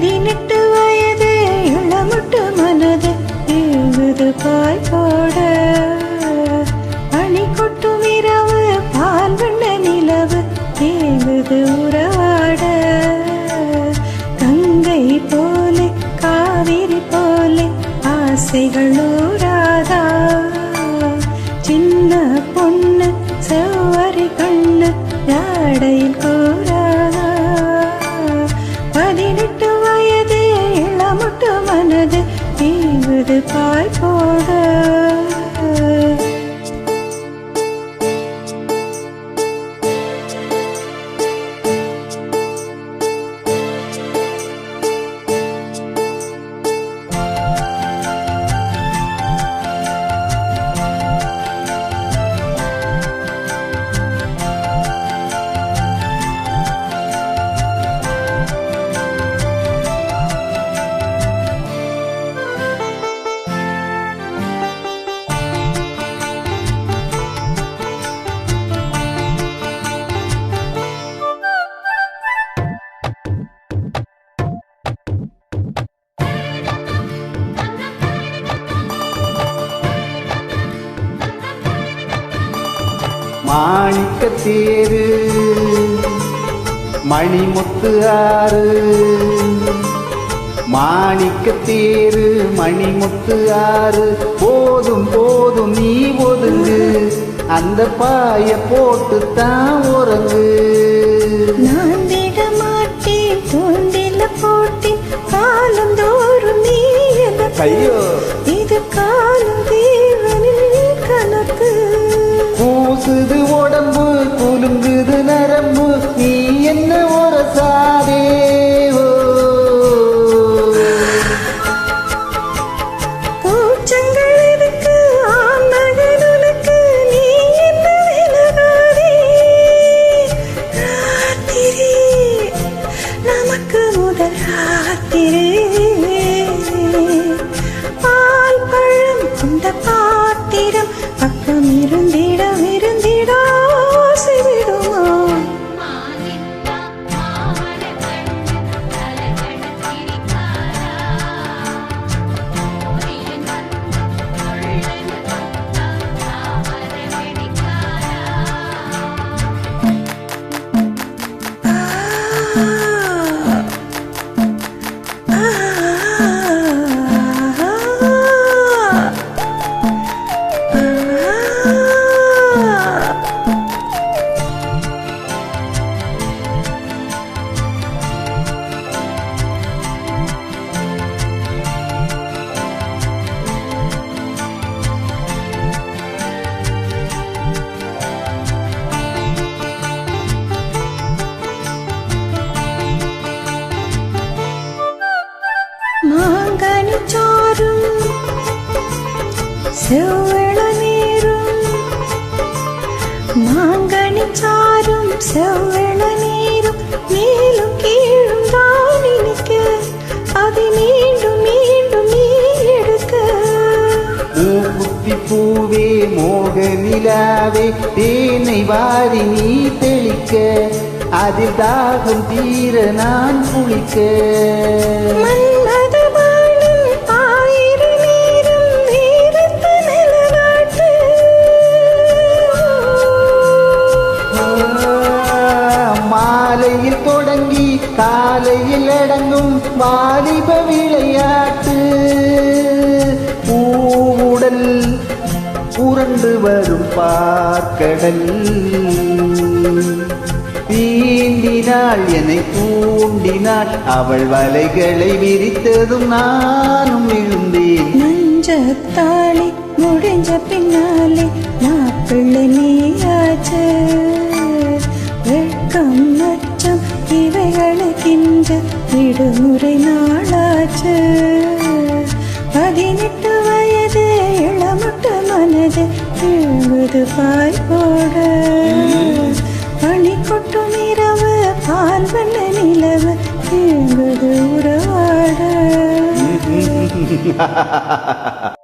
பதினெட்டு வயது உள்ளமுட்டு மனது எழுது பாய் போட. அணி கொட்டும் இரவு பால் வண்ண நிலவு ஏங்குது உறவாட. தங்கை போல காவிரி போல ஆசைகளும் bye bye. மாணிக்க தேரு மணிமுத்து ஆறு. மாணிக்க தேரு மணிமுத்து ஆறு. போதும் போதும் நீ ஒதுங்கு. அந்த பாய போட்டு தான் உறங்கு. நான் விட மாட்டேன் தூண்டில போட்டேன் காலம் தோறும் நீ எனக்கு quiere செவ்வள நீரும் மாங்கனி சாரும் செவ்வள நீரும் மேலும் கீழும் தான் இனிக்க அதை மீண்டும் மீண்டும் நீ எடுக்க. பூக்குத்தி பூவே மோக நிலாவே தேனை வாரி நீ தெளிக்க அதில் தாகம் தீர நான் குளிக்க. காலையில் அடங்கும் வாலிப விளையாட்டு. பூவுடல் புரண்டு வரும் பார்க்கடல். தீண்டினாள் என்னை தூண்டினாள். அவள் வலைகளை விரித்ததும் நானும் விழுந்தேன். மஞ்சத்தாளி முடிஞ்ச பின்னாலே மாப்பிள்ளை நீயாச்சு இவைகளுக்கின்ற விடுமுறை நாளாச்சு. பதினெட்டு வயது இளமட்டு மனது எழுபது பாய் போட பணி கொட்டும் இரவு பால் பண்ண நிலவு எழுபது உறவாட.